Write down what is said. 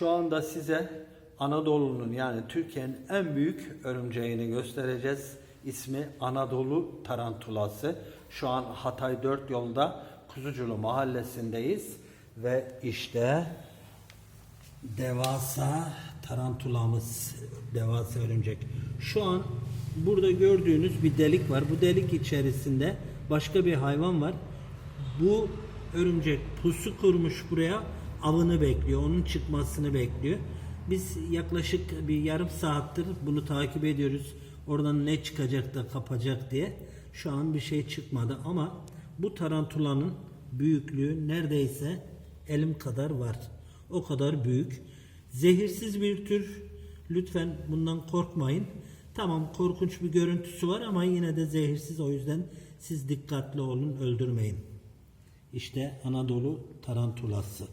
Şu anda size Anadolu'nun yani Türkiye'nin en büyük örümceğini göstereceğiz. İsmi Anadolu Tarantulası. Şu an Hatay 4 yolda Kuzuculu mahallesindeyiz ve işte devasa tarantulamız, devasa örümcek. Şu an burada gördüğünüz bir delik var. Bu delik içerisinde başka bir hayvan var. Bu örümcek pusu kurmuş buraya avını bekliyor. Onun çıkmasını bekliyor. Biz yaklaşık bir yarım saattir bunu takip ediyoruz. Oradan ne çıkacak da kapacak diye. Şu an bir şey çıkmadı ama bu tarantulanın büyüklüğü neredeyse elim kadar var. O kadar büyük. Zehirsiz bir tür. Lütfen bundan korkmayın. Tamam korkunç bir görüntüsü var ama yine de zehirsiz. O yüzden siz dikkatli olun öldürmeyin. İşte Anadolu tarantulası.